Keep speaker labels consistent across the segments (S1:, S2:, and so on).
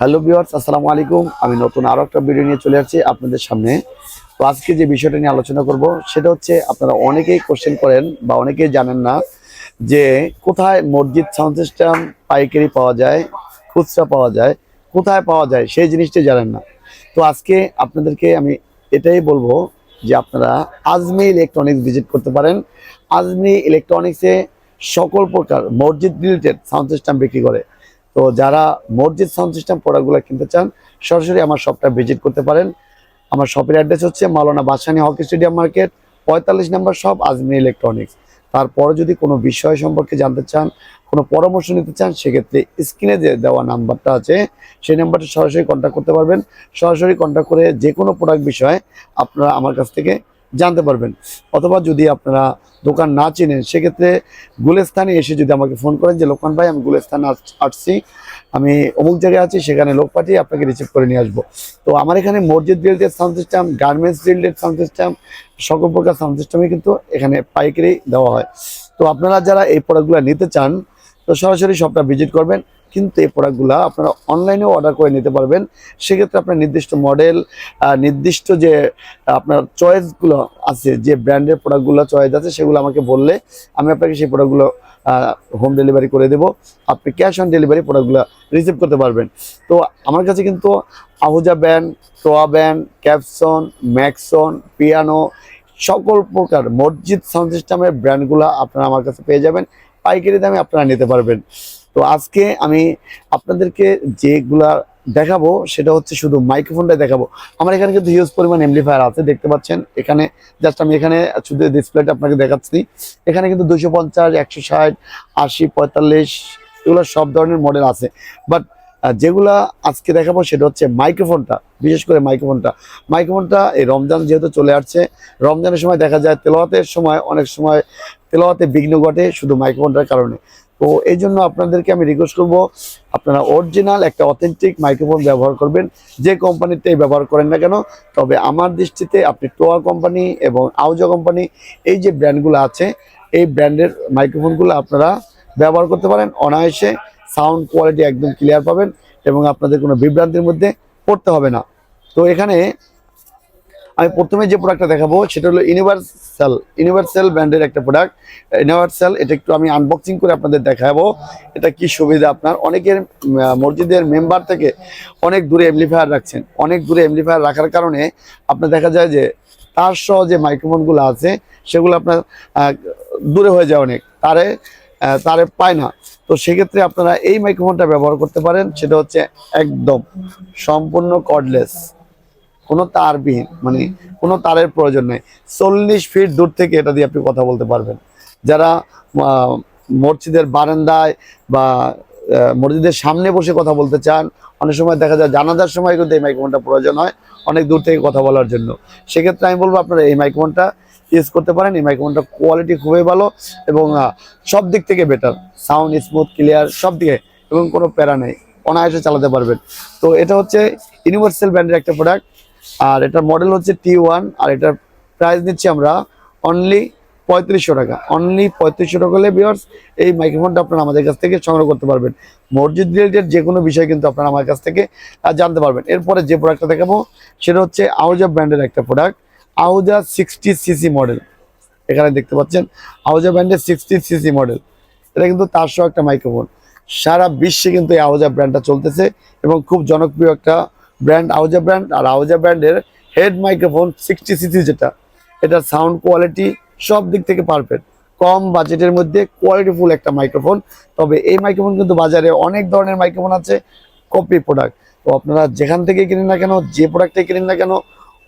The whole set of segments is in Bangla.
S1: হ্যালো ভিউয়ার্স, আসসালামু আলাইকুম। আমি নতুন আরও একটা ভিডিও নিয়ে চলে আসছি আপনাদের সামনে। তো আজকে যে বিষয়টা নিয়ে আলোচনা করব, সেটা হচ্ছে আপনারা অনেকেই কোশ্চেন করেন বা অনেকেই জানেন না যে কোথায় মসজিদ সাউন্ড সিস্টেম পাইকারি পাওয়া যায়, খুচরা পাওয়া যায়, কোথায় পাওয়া যায়, সেই জিনিসটি জানেন না। তো আজকে আপনাদেরকে আমি এটাই বলব যে আপনারা আজমি ইলেকট্রনিক্স ভিজিট করতে পারেন। আজমি ইলেকট্রনিক্সে সকল প্রকার মসজিদ রিলেটেড সাউন্ড সিস্টেম বিক্রি করে। তো যারা মসজিদ সাউন্ড সিস্টেম প্রোডাক্টগুলো কিনতে চান, সরাসরি আমার শপটা ভিজিট করতে পারেন। আমার শপের অ্যাড্রেস হচ্ছে Maulana Bhasani hockey stadium market, পঁয়তাল্লিশ নম্বর শপ আজমি ইলেকট্রনিক্স তারপরে যদি কোনো বিষয় সম্পর্কে জানতে চান, কোনো পরামর্শ নিতে চান, সেক্ষেত্রে স্ক্রিনে যে দেওয়া নাম্বারটা আছে, সেই নাম্বারটা সরাসরি কন্ট্যাক্ট করতে পারবেন। সরাসরি কন্ট্যাক্ট করে যে কোনো প্রোডাক্ট বিষয়ে আপনারা আমার কাছ থেকে জানতে পারবেন। অথবা যদি আপনারা দোকান না চেনেন, সেক্ষেত্রে গুলেস্থানে এসে যদি আমাকে ফোন করেন যে, লোকমান ভাই, আমি গুলেস্থানে আস- আসছি। আমি অমুক জায়গায় আছি, সেখানে লোক পাঠিয়ে আপনাকে রিসিভ করে নিয়ে আসব। তো আমার এখানে মসজিদ related sound system garments related sound system সকল প্রকার সাউন্ড সিস্টেমই কিন্তু এখানে পাইকারি দেওয়া হয়। তো আপনারা যারা এই প্রোডাক্টগুলো নিতে চান, তো সরাসরি সবটা ভিজিট করবেন। কিন্তু এই প্রোডাক্টগুলো আপনারা অনলাইনেও অর্ডার করে নিতে পারবেন। সেক্ষেত্রে আপনার নির্দিষ্ট মডেল নির্দিষ্ট যে আপনার চয়েসগুলো আছে, যে ব্র্যান্ডের প্রোডাক্টগুলো চয়েস আছে, সেগুলো আমাকে বললে আমি আপনাকে সেই প্রোডাক্টগুলো হোম ডেলিভারি করে দেবো। আপনি ক্যাশ অন ডেলিভারি প্রোডাক্টগুলো রিসিভ করতে পারবেন। তো আমার কাছে কিন্তু Ahuja band TOA band Capson Maxon piano সকল প্রকার মসজিদ সাউন্ড সিস্টেমের ব্র্যান্ডগুলো আপনারা আমার কাছে পেয়ে যাবেন। পাইকারি দামে আপনারা নিতে পারবেন। তো আজকে আমি আপনাদেরকে যেগুলা দেখাবো, সেটা হচ্ছে শুধু মাইক্রোফোনটা দেখাবো। আমার এখানে কিন্তু হিউজ পরিমাণ এমপ্লিফায়ার আছে, দেখতে পাচ্ছেন? এখানে জাস্ট আমি এখানে শুধু ডিসপ্লেটা আপনাকে দেখাচ্ছি। এখানে কিন্তু দুশো পঞ্চাশ, একশো ষাট, আশি, পঁয়তাল্লিশ, এগুলো সব ধরনের মডেল আছে। বাট যেগুলা আজকে দেখাবো, সেটা হচ্ছে মাইক্রোফোনটা বিশেষ করে মাইক্রোফোনটা মাইক্রোফোনটা এই রমজান যেহেতু চলে আসছে, রমজানের সময় দেখা যায় তেলাওয়াতের সময়, অনেক সময় তেলাওয়াতে বিঘ্ন ঘটে শুধু মাইক্রোফোনটার কারণে। তো এই জন্য আপনাদেরকে আমি রিকোয়েস্ট করব, আপনারা অরিজিনাল একটা অথেন্টিক মাইক্রোফোন ব্যবহার করবেন। যে কোম্পানিতেই ব্যবহার করেন না কেন, তবে আমার দৃষ্টিতে আপনি টোয়া কোম্পানি এবং আউজা কোম্পানি এই যে ব্র্যান্ডগুলো আছে, এই ব্র্যান্ডের মাইক্রোফোনগুলো আপনারা ব্যবহার করতে পারেন। অনায়াসে সাউন্ড কোয়ালিটি একদম ক্লিয়ার পাবেন এবং আপনাদের কোনো বিভ্রান্তির মধ্যে পড়তে হবে না। তো এখানে আমি প্রথমে যে প্রোডাক্টটা দেখাবো, সেটা হলো ইউনিভার্সাল ইউনিভার্সাল ব্র্যান্ডের একটা প্রোডাক্ট ইউনিভার্সাল এটা একটু আমি আনবক্সিং করে আপনাদের দেখাবো। এটা কি সুবিধা আপনার? অনেকের মসজিদের মেম্বার থেকে অনেক দূরে এমপ্লিফায়ার রাখছেন। অনেক দূরে এমপ্লিফায়ার রাখার কারণে আপনার দেখা যায় যে, তার সহ যে মাইক্রোফোনগুলো আছে, সেগুলো আপনার দূরে হয়ে যায় অনেক। তারে তারে পায় না। তো সেক্ষেত্রে আপনারা এই মাইক্রোফোনটা ব্যবহার করতে পারেন। সেটা হচ্ছে একদম সম্পূর্ণ কর্ডলেস কোনো তারবিহীন মানে কোনো তারের প্রয়োজন নেই। চল্লিশ ফিট দূর থেকে এটা দিয়ে আপনি কথা বলতে পারবেন। যারা মসজিদের বারান্দায় বা মসজিদের সামনে বসে কথা বলতে চান, অনেক সময় দেখা যায় জানাজার সময় কিন্তু এই মাইক্রোফোনটা প্রয়োজন হয়, অনেক দূর থেকে কথা বলার জন্য। সেক্ষেত্রে আমি বলব আপনারা এই মাইক্রোফোনটা ইউজ করতে পারেন। এই মাইক্রোফোনটা কোয়ালিটি খুবই ভালো এবং সব দিক থেকে বেটার সাউন্ড স্মুথ ক্লিয়ার সব দিকে। এবং কোনো প্যারা নেই। অনায়াসে চালাতে পারবেন। তো এটা হচ্ছে ইউনিভার্সাল ব্র্যান্ডের একটা প্রোডাক্ট আর এটার মডেল হচ্ছে টি ওয়ান আর এটার প্রাইস নিচ্ছি আমরা অনলি পঁয়ত্রিশশো টাকা। অনলি পঁয়ত্রিশশো টাকা হলে বিয়ার্স এই মাইক্রোফোনটা আপনারা আমাদের কাছ থেকে সংগ্রহ করতে পারবেন। মসজিদ রিলেটেড যে কোনো বিষয় কিন্তু আপনারা আমার কাছ থেকে জানতে পারবেন। এরপরে যে প্রোডাক্টটা দেখাবো, সেটা হচ্ছে আউজা ব্র্যান্ডের একটা product Ahuja sixty CC model এখানে দেখতে পাচ্ছেন আউজা ব্র্যান্ডের সিক্সটি সিসি মডেল এটা কিন্তু তার সহ একটা মাইক্রোফোন সারা বিশ্বে কিন্তু এই আউজা ব্র্যান্ডটা চলতেছে এবং খুব জনপ্রিয় একটা ব্র্যান্ড আউজা ব্র্যান্ড আর আউজা ব্র্যান্ডের হেড মাইক্রোফোন সিক্সটি সিসি যেটা এটার সাউন্ড কোয়ালিটি সব দিক থেকে পারফেক্ট কম বাজেটের মধ্যে কোয়ালিটিফুল একটা মাইক্রোফোন তবে এই মাইক্রোফোন কিন্তু বাজারে অনেক ধরনের মাইক্রোফোন আছে কপি প্রোডাক্ট তো আপনারা যেখান থেকে কিনেন না কেন, যে প্রোডাক্টে কিনেন না কেন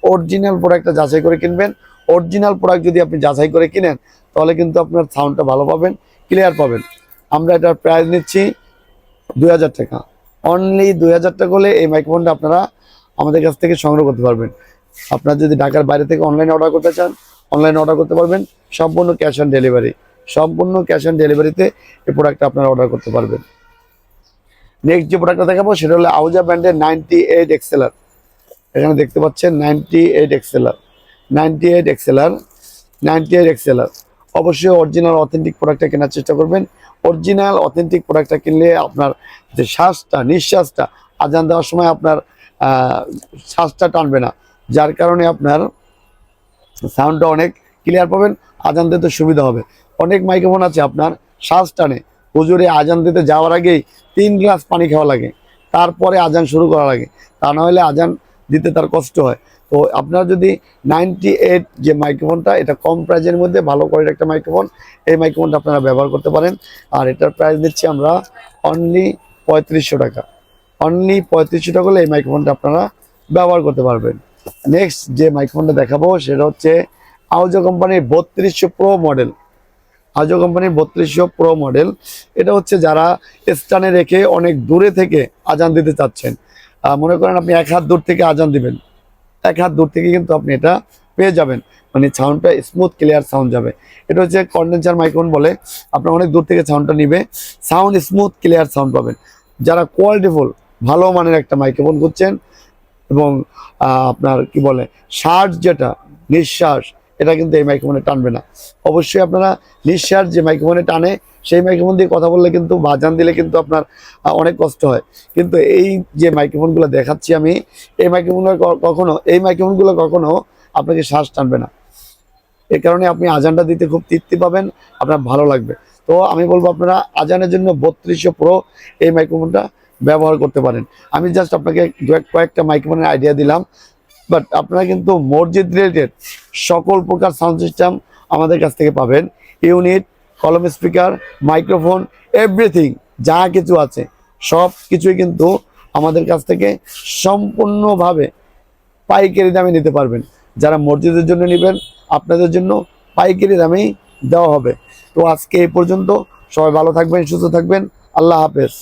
S1: অরিজিনাল প্রোডাক্টটা যাচাই করে কিনবেন। অরিজিনাল প্রোডাক্ট যদি আপনি যাচাই করে কিনেন, তাহলে কিন্তু আপনার সাউন্ডটা ভালো পাবেন ক্লিয়ার পাবেন। আমরা এটার প্রাইস নিচ্ছি দুই হাজার টাকা। অনলি দুই হাজার টাকা হলে এই মাইক্রোফোনটা আপনারা আমাদের কাছ থেকে সংগ্রহ করতে পারবেন। আপনার যদি ঢাকার বাইরে থেকে অনলাইনে অর্ডার করতে চান অনলাইনে অর্ডার করতে পারবেন। সম্পূর্ণ ক্যাশ অন ডেলিভারি সম্পূর্ণ ক্যাশ অন ডেলিভারিতে এই প্রোডাক্টটা আপনারা অর্ডার করতে পারবেন। নেক্সট যে প্রোডাক্টটা দেখাবো, সেটা হলো আউজা ব্র্যান্ডের নাইনটি এইট এক্সেলার এখানে দেখতে পাচ্ছেন নাইনটি এইট এক্সেলার নাইনটি এইট এক্সেলার নাইনটি এইট এক্সেলার অবশ্যই অরিজিনাল অথেন্টিক প্রোডাক্টটা কেনার চেষ্টা করবেন। অরিজিনাল অথেন্টিক প্রোডাক্টটা কিনলে আপনার যে শ্বাসটা, নিঃশ্বাসটা, আজান দেওয়ার সময় আপনার শ্বাসটা টানবে না। যার কারণে আপনার সাউন্ডটা অনেক ক্লিয়ার পাবেন, আজান দিতে সুবিধা হবে। অনেক মাইক্রোফোন আছে আপনার, শ্বাস টানে। হুজুরে আজান দিতে যাওয়ার আগেই তিন গ্লাস পানি খাওয়া লাগে। তারপরে আজান শুরু করা লাগে। তা না হলে আজান দিতে তার কষ্ট হয়। তো আপনার যদি নাইনটি এইট যে মাইক্রোফোনটা, এটা কম প্রাইজের মধ্যে, ভালো কোয়ালিটির একটা মাইক্রোফোন, এই মাইক্রোফোনটা আপনারা ব্যবহার করতে পারেন। আর এটার প্রাইস দিচ্ছি আমরা অনলি পঁয়ত্রিশশো টাকা। অনলি পঁয়ত্রিশশো টাকা হলে এই মাইক্রোফোনটা আপনারা ব্যবহার করতে পারবেন। নেক্সট যে মাইক্রোফোনটা দেখাবো, সেটা হচ্ছে আউজো কোম্পানির বত্রিশশো প্রো মডেল আজো কোম্পানির বত্রিশশো প্রো মডেল এটা হচ্ছে যারা স্টানে রেখে অনেক দূরে থেকে আজান দিতে চাচ্ছেন। মনে করেন আপনি এক হাত দূর থেকে আজান দিবেন। এক হাত দূর থেকে কিন্তু আপনি এটা পেয়ে যাবেন। মানে সাউন্ডটা স্মুথ ক্লিয়ার সাউন্ড যাবে। এটা হচ্ছে কন্ডেন্সার মাইক্রোফোন বলে। আপনার অনেক দূর থেকে সাউন্ডটা নিবে। সাউন্ড স্মুথ ক্লিয়ার সাউন্ড পাবেন। যারা কোয়ালিটিফুল ভালো মানের একটা মাইক্রোফোন করছেন এবং আপনার কি বলে শ্বাস যেটা, নিঃশ্বাস এটা কিন্তু এই মাইক্রোফোনে টানবে না। অবশ্যই আপনারা নিঃশ্বাস যে মাইক্রোফোনে টানে, সেই মাইক্রোফোন দিয়ে কথা বললে কিন্তু বাজান দিলে কিন্তু আপনার অনেক কষ্ট হয়। কিন্তু এই যে মাইক্রোফোনগুলো দেখাচ্ছি আমি, এই মাইক্রোফোনগুলো কখনো, এই মাইক্রোফোনগুলো কখনো আপনাকে শ্বাস টানবে না। এই কারণে আপনি আজানটা দিতে খুব তৃপ্তি পাবেন, আপনার ভালো লাগবে। তো আমি বলব আপনারা আজানের জন্য বত্রিশশো প্রো এই মাইক্রোফোনটা ব্যবহার করতে পারেন। আমি জাস্ট আপনাকে কয়েকটা মাইক্রোফোনের আইডিয়া দিলাম। বাট আপনারা কিন্তু মসজিদ রিলেটেড সকল প্রকার সাউন্ড সিস্টেম আমাদের কাছ থেকে পাবেন। ইউনিট কলম স্পিকার মাইক্রোফোন এভরিথিং যা কিছু আছে, সব কিছুই কিন্তু আমাদের কাছ থেকে সম্পূর্ণভাবে পাইকারি দামে নিতে পারবেন। যারা মসজিদের জন্য নেবেন, আপনাদের জন্য পাইকারি দামেই দেওয়া হবে। তো আজকে এই পর্যন্ত, সবাই ভালো থাকবেন, সুস্থ থাকবেন, আল্লাহ হাফেজ।